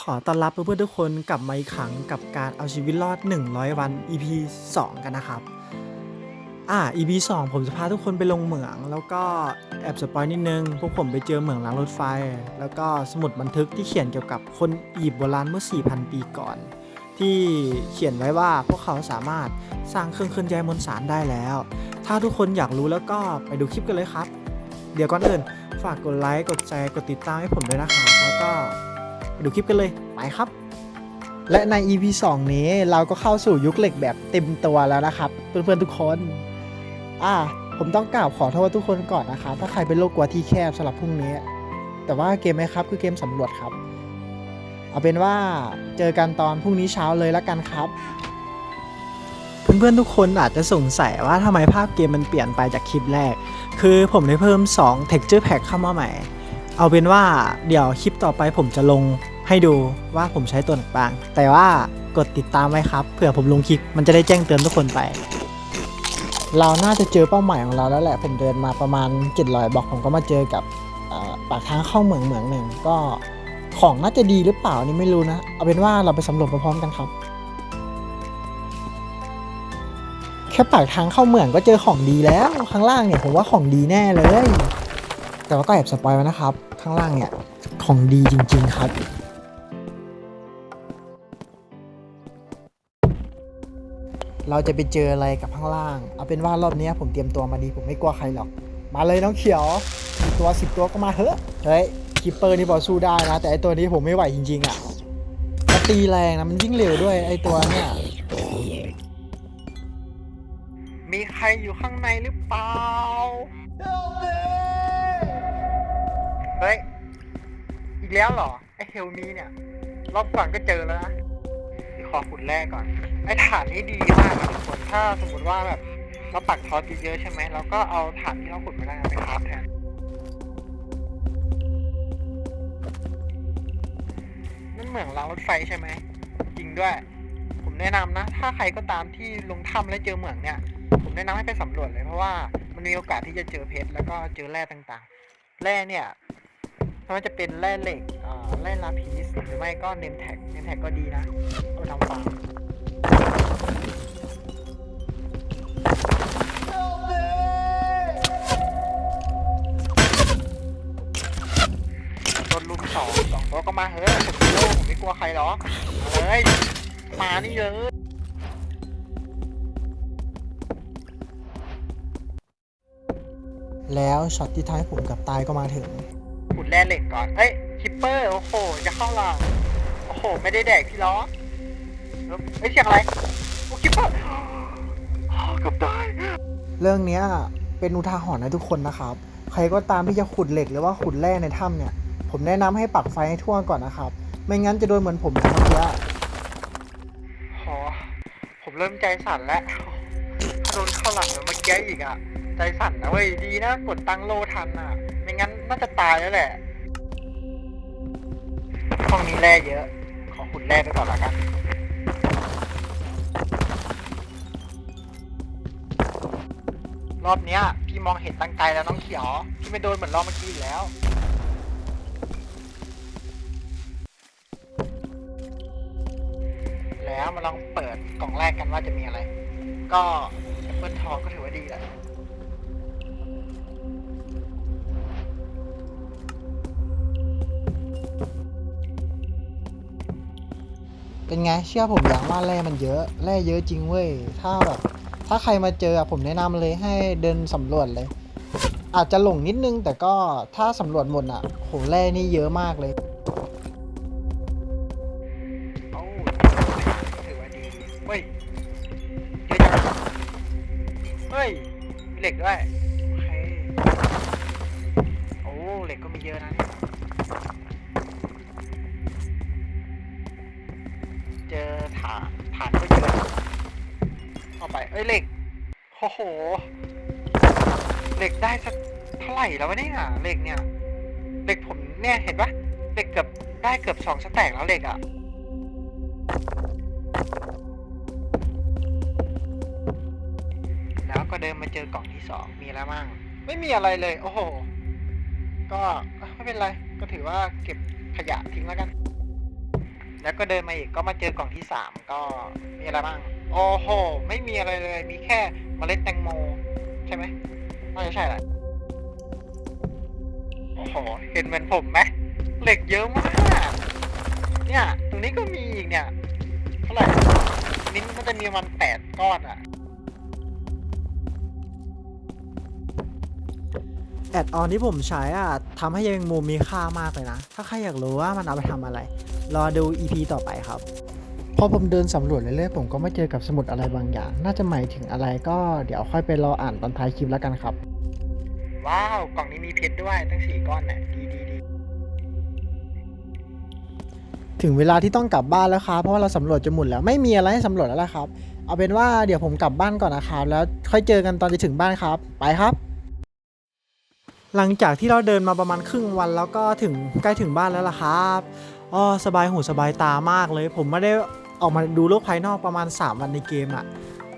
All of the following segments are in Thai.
ขอต้อนรับเพื่อนๆทุกคนกลับมาอีกครั้งกับการเอาชีวิตรอด 100 วัน EP 2 กันนะครับ อ่า EP 2 ผมจะพาทุกคนไปลงเหมือง แล้วก็แอบสปอยนิดนึง พวกผมไปเจอเหมืองรางรถไฟ แล้วก็สมุดบันทึกที่เขียนเกี่ยวกับคนอียิปต์โบราณเมื่อ 4,000 ปีก่อน ที่เขียนไว้ว่าพวกเขาสามารถสร้างเครื่องเคลื่อนย้ายมวลสารได้แล้ว ถ้าทุกคนอยากรู้แล้วก็ไปดูคลิปกันเลยครับ เดี๋ยวก่อนอื่นฝากกดไลค์กดแชร์กดติดตามให้ผมด้วยนะครับแล้วก็ ดูคลิปกันเลย ไปครับ และใน EP 2 นี้เราก็เข้าสู่ยุคเหล็กแบบเต็มตัวแล้วนะครับเพื่อนๆทุกคน อ่า ผมต้องกราบขอโทษทุกคนก่อนนะครับถ้าใครเป็นโรคกลัวที่แคบสำหรับพรุ่งนี้ แต่ว่าเกมไหมครับคือเกมสำรวจครับ เอาเป็นว่าเจอกันตอนพรุ่งนี้เช้าเลยแล้วกันครับเพื่อนๆทุกคนอาจจะสงสัยว่าทำไมภาพเกมมันเปลี่ยนไปจากคลิปแรก คือผมได้เพิ่ม 2 texture pack เข้ามาใหม่ เอาเป็นว่าเดี๋ยวคลิปต่อไปผมจะลงให้ดูว่าผมใช้ตัวไหนบ้าง แต่ว่ากดติดตามไว้ครับ เผื่อผมลงคลิปมันจะได้แจ้งเตือนทุกคนไป เราน่าจะเจอเป้าหมายของเราแล้วแหละ ผมเดินมาประมาณ700บอกผมก็มาเจอกับปากทางเข้าเหมืองเหมืองหนึ่งก็ของน่าจะดีหรือเปล่านี่ไม่รู้นะ เอาเป็นว่าเราไปสำรวจพร้อมกันครับ แค่ปากทางเข้าเหมืองก็เจอของดีแล้วข้างล่างเนี่ยผมว่าของดีแน่เลย แต่ว่าก็แอบสปอยไว้นะครับ ข้างล่างเนี่ยของดีจริง ๆ ครับเราจะไปเจออะไรกับข้างล่าง เอาเป็นว่ารอบนี้ผมเตรียมตัวมาดีผมไม่กลัวใครหรอก มาเลยน้องเขียวสิบตัวสิบตัวก็มาเถอะ เฮ้ยคิปเปอร์นี่พอสู้ได้นะ แต่ไอตัวนี้ผมไม่ไหวจริงๆอะมันตีแรงนะ มันวิ่งเร็วด้วยไอตัวเนี่ย มีใครอยู่ข้างในหรือเปล่า เฮ้ย อีกแล้วเหรอ ไอเฮลมีเนี่ย รอบก่อนก็เจอแล้วนะขอขุดแรกก่อน ไอฐานนี้ดีมากทุกคนถ้าสมมติว่าแบบเราปักทอสเยอะๆใช่ไหมเราก็เอาฐานที่เราขุดมาได้ไปคราฟแทนนั่นเหมืองรางรถไฟใช่ไหม จริงด้วย ผมแนะนำนะ ถ้าใครก็ตามที่ลงถ้ำแล้วเจอเหมืองเนี่ย ผมแนะนำให้ไปสำรวจเลยเพราะว่ามันมีโอกาสที่จะเจอเพชรแล้วก็เจอแร่ต่างๆ แร่เนี่ย ไม่ว่าจะเป็นแร่เหล็กแร่ลาพีสหรือไม่ก็เนมแท็กเนมแท็กก็ดีนะเอาไปทำฟาร์มโดนลุมสองสองตัวก็มาเฮ้ยผมโผมไม่กลัวใครหรอกมาเลยมานี่เลยแล้วช็อตที่ท้ายผมกับตายก็มาถึง แร่เหล็กก่อน เฮ้ยคิปเปอร์ โอ้โห จะเข้าหลังโอ้โห ไม่ได้แดกพี่ล้อเฮ้ยเสียงอะไร โอ้คิปเปอร์เกับได้เรื่องเนี้ยเป็นอุทาหรณ์ให้ทุกคนนะครับ ใครก็ตามที่จะขุดเหล็กหรือว่าขุดแร่ในถ้ำเนี่ย ผมแนะนำให้ปักไฟให้ทั่วก่อนนะครับ ไม่งั้นจะโดนเหมือนผมเมื่อกี้โอผมเริ่มใจสั่นแล้วถ้าโดนเข้าหลังแล้วเมื่อกี้อีกอะใจสั่นนะเว้ย ดีนะกดตั้งโลทันอะ ไม่งั้นน่าจะตายแล้วแหละ ห้องนี้แร่เยอะ ขอขุดแร่ไปก่อนละกัน รอบเนี้ย พี่มองเห็นตั้งไกลแล้วน้องเขียว พี่ไม่โดนเหมือนรอบเมื่อกี้อีกแล้ว แล้วมาลองเปิดกล่องแรกกันว่าจะมีอะไร ก็แอปเปิลทองก็ถือว่าดีแหละ เป็นไงเชื่อผมอย่างว่าแร่มันเยอะแร่เยอะจริงเว้ยถ้าแบบถ้าใครมาเจอผมแนะนำเลยให้เดินสำรวจเลย อาจจะหลงนิดนึงแต่ก็ถ้าสำรวจหมดอะโหแร่นี่เยอะมากเลยโอ้ถือว่าดีเฮ้ยเยอะจังเฮ้ยเหล็กด้วยโอเคโอ้เหล็กก็มีเยอะนะ อฐานฐานก็เยอะเข้าไป เอ้ยเหล็ก โอ้โห เหล็กได้สักเท่าไหร่แล้ววะเนี่ยเหล็กเนี่ย เหล็กผมเนี่ยเห็นปะเหล็กเกือบได้เกือบสองสแต็กแล้วเหล็กอะ่ะแล้วก็เดินมาเจอกล่องที่สองมีอะไรมั่งไม่มีอะไรเลย โอ้โห ก็ไม่เป็นไร ก็ถือว่าเก็บขยะทิ้งแล้วกัน แล้วก็เดินมาอีกก็มาเจอกล่องที่สามก็มีอะไรบ้าง โอ้โห ไม่มีอะไรเลย มีแค่เมล็ดแตงโม ใช่ไหมน่าจะใช่แหละโอ้โห เห็นเหมือนผมไหมเหล็กเยอะมาก เนี่ย ตรงนี้ก็มีอีกเนี่ย เท่าไหร่นี้มันจะมีมันแปดก้อนอะแอดออนที่ผมใช้อะทำให้ยังมุมมีค่ามากเลยนะ ถ้าใครอยากรู้ว่ามันเอาไปทำอะไร รอดู EP ต่อไปครับ พอผมเดินสำรวจเรื่อยๆผมก็มาเจอกับสมุดอะไรบางอย่าง น่าจะหมายถึงอะไรก็เดี๋ยวค่อยไปรออ่านตอนท้ายคลิปแล้วกันครับ ว้าว กล่องนี้มีเพชรด้วยตั้งสี่ก้อนน่ะดีดีดีถึงเวลาที่ต้องกลับบ้านแล้วครับเพราะว่าเราสำรวจจนหมดแล้วไม่มีอะไรให้สำรวจแล้วล่ะครับ เอาเป็นว่าเดี๋ยวผมกลับบ้านก่อนนะครับแล้วค่อยเจอกันตอนจะถึงบ้านครับ ไปครับ หลังจากที่เราเดินมาประมาณครึ่งวันแล้วก็ถึงใกล้ถึงบ้านแล้วล่ะครับ อ๋อสบายหูสบายตามากเลย ผมไม่ได้ออกมาดูโลกภายนอกประมาณ 3 วันในเกมอะ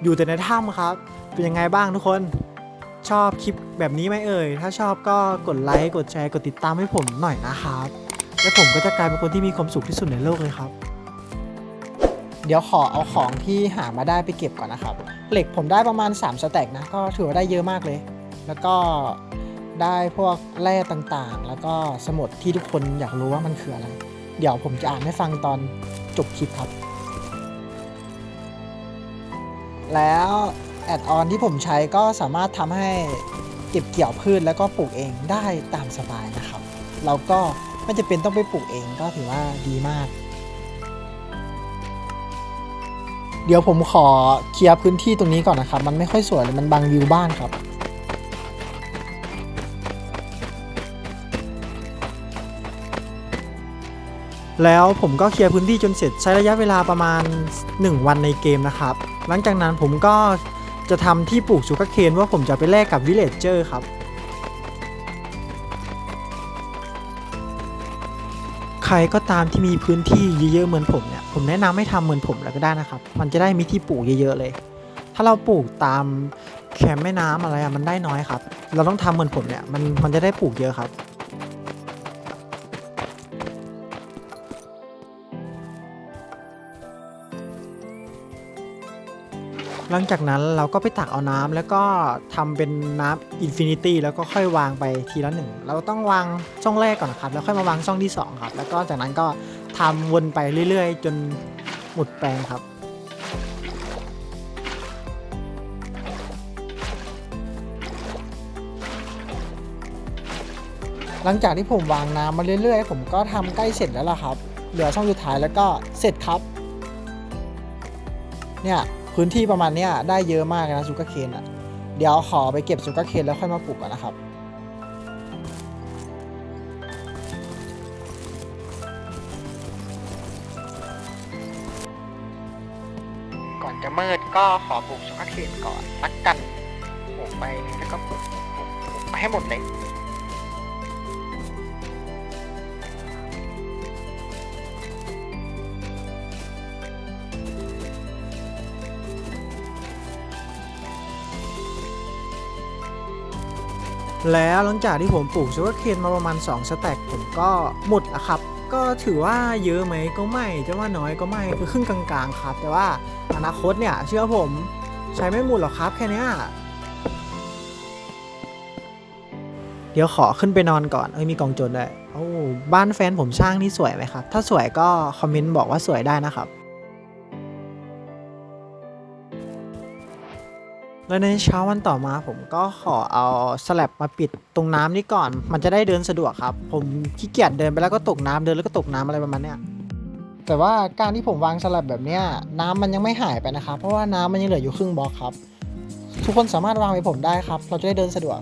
อยู่แต่ในถ้ำครับ เป็นยังไงบ้างทุกคนชอบคลิปแบบนี้ไหมเอ่ย ถ้าชอบก็กดไลค์กดแชร์กดติดตามให้ผมหน่อยนะครับ แล้วผมก็จะกลายเป็นคนที่มีความสุขที่สุดในโลกเลยครับ เดี๋ยวขอเอาของที่หามาได้ไปเก็บก่อนนะครับ เหล็กผมได้ประมาณ 3 สแต็กนะ ก็ถือว่าได้เยอะมากเลย แล้วก็ได้พวกแร่ต่างๆ แล้วก็สมุดที่ทุกคนอยากรู้ว่ามันคืออะไร เดี๋ยวผมจะอ่านให้ฟังตอนจบคลิปครับ แล้วแอดออนที่ผมใช้ก็สามารถทำให้เก็บเกี่ยวพืชแล้วก็ปลูกเองได้ตามสบายนะครับ เราก็ไม่จะเป็นต้องไปปลูกเองก็ถือว่าดีมาก เดี๋ยวผมขอเคลียร์พื้นที่ตรงนี้ก่อนนะครับ มันไม่ค่อยสวยเลยมันบังวิวบ้านครับ แล้วผมก็เคลียร์พื้นที่จนเสร็จใช้ระยะเวลาประมาณ 1 วันในเกมนะครับ หลังจากนั้นผมก็จะทำที่ปลูกชูการ์เคนว่าผมจะไปแลกกับวิลเลจเจอร์ครับใครก็ตามที่มีพื้นที่เยอะๆเหมือนผมเนี่ยผมแนะนำให้ทำเหมือนผมแล้วก็ได้นะครับ มันจะได้มีที่ปลูกเยอะๆเลย ถ้าเราปลูกตามแคมแม่น้ำอะไรอะมันได้น้อยครับ เราต้องทำเหมือนผมเนี่ยมันมันจะได้ปลูกเยอะครับ หลังจากนั้นเราก็ไปตักเอาน้ำแล้วก็ทำเป็นน้ำอินฟินิตี้แล้วก็ค่อยวางไปทีละหนึ่งเราต้องวางช่องแรกก่อนนะครับ แล้วค่อยมาวางช่องที่สองครับ แล้วก็จากนั้นก็ทำวนไปเรื่อยๆ จนหมดแปลงครับหลังจากที่ผมวางน้ำมาเรื่อยๆ ผมก็ทำใกล้เสร็จแล้วล่ะครับ เหลือช่องสุดท้ายแล้วก็เสร็จครับ เนี่ย พื้นที่ประมาณเนี้ยได้เยอะมากนะซูการ์เคนอะ เดี๋ยวขอไปเก็บซูการ์เคนแล้วค่อยมาปลูกก่อนนะครับก่อนจะมืดก็ขอปลูกช็อกโกแลตก่อนสักกันปลูกไปแล้วก็ปลูกปลูกปลูกไปให้หมดเลย แล้วหลังจากที่ผมปลูกชูการ์เคนมาประมาณ 2 สแต็กผมก็หมดแล้วครับ ก็ถือว่าเยอะไหมก็ไม่จะว่าน้อยก็ไม่คือครึ่งกลางๆครับ แต่ว่าอนาคตเนี่ยเชื่อผมใช้ไม่หมดหรอกครับแค่นี้เดี๋ยวขอขึ้นไปนอนก่อน เอ้ยมีกองโจรด้วยโอ้บ้านแฟนผมสร้างนี่สวยไหมครับ ถ้าสวยก็คอมเมนต์บอกว่าสวยได้นะครับ แล้วในเช้าวันต่อมาผมก็ขอเอาสลับมาปิดตรงน้ำนี่ก่อน มันจะได้เดินสะดวกครับ ผมขี้เกียจเดินไปแล้วก็ตกน้ำเดินแล้วก็ตกน้ำอะไรประมาณเนี้ยแต่ว่าการที่ผมวางสลับแบบเนี้ยน้ำมันยังไม่หายไปนะครับ เพราะว่าน้ำมันยังเหลืออยู่ครึ่งบล็อกครับ ทุกคนสามารถวางไปผมได้ครับ เราจะได้เดินสะดวก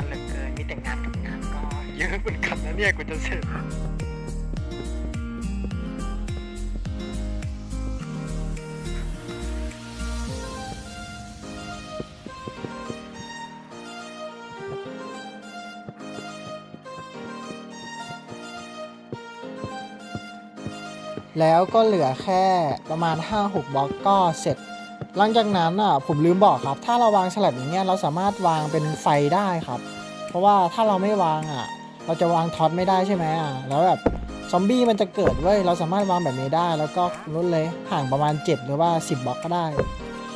านเหลือเกินมีแต่งานกับงานก็เยอะเหมือนกันนะเนี่ยกูจะเสร็จแล้วก็เหลือแค่ประมาณ 5-6บล็อกก็เสร็จ หลังจากนั้นอะผมลืมบอกครับ ถ้าเราวางฉลับอย่างเงี้ยเราสามารถวางเป็นไฟได้ครับ เพราะว่าถ้าเราไม่วางอะ เราจะวางท็อตไม่ได้ใช่ไหมอะแล้วแบบซอมบี้มันจะเกิดเว้ยเราสามารถวางแบบนี้ได้ แล้วก็ลดเลยห่างประมาณ 7 หรือว่า 10บล็อกก็ได้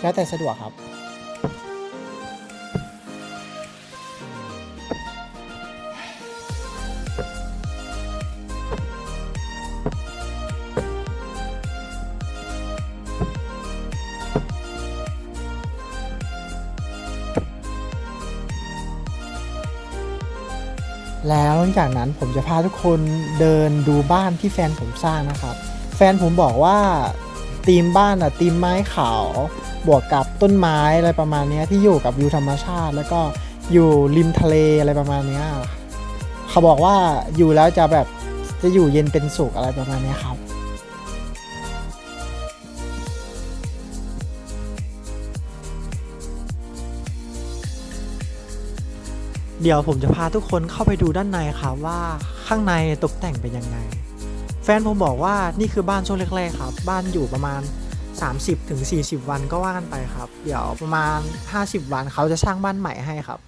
แล้วแต่สะดวกครับ หลังจากนั้นผมจะพาทุกคนเดินดูบ้านที่แฟนผมสร้างนะครับ แฟนผมบอกว่าธีมบ้านอะธีมไม้ขาว บวกกับต้นไม้อะไรประมาณนี้ที่อยู่กับวิวธรรมชาติ แล้วก็อยู่ริมทะเลอะไรประมาณนี้เขาบอกว่าอยู่แล้วจะแบบจะอยู่เย็นเป็นสุขอะไรประมาณนี้ครับ เดี๋ยวผมจะพาทุกคนเข้าไปดูด้านในครับว่าข้างในตกแต่งเป็นยังไง แฟนผมบอกว่านี่คือบ้านช่วงแรกๆครับ บ้านอยู่ประมาณ 30-40ถึงวันก็ว่ากันไปครับ เดี๋ยวประมาณ 50 วันเขาจะสร้างบ้านใหม่ให้ครับ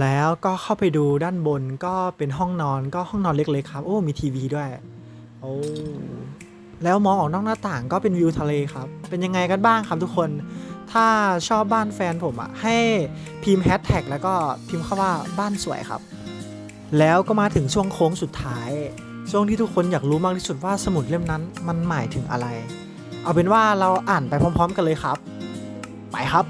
แล้วก็เข้าไปดูด้านบนก็เป็นห้องนอนก็ห้องนอนเล็กๆครับ โอ้มีทีวีด้วยโอ้แล้วมองออกนอกหน้าต่างก็เป็นวิวทะเลครับ เป็นยังไงกันบ้างครับทุกคน ถ้าชอบบ้านแฟนผมอะให้พิมพ์แฮชแท็กแล้วก็พิมพ์คำว่าบ้านสวยครับ แล้วก็มาถึงช่วงโค้งสุดท้าย ช่วงที่ทุกคนอยากรู้มากที่สุดว่าสมุดเล่มนั้นมันหมายถึงอะไร เอาเป็นว่าเราอ่านไปพร้อม ๆ กันเลยครับ ไปครับ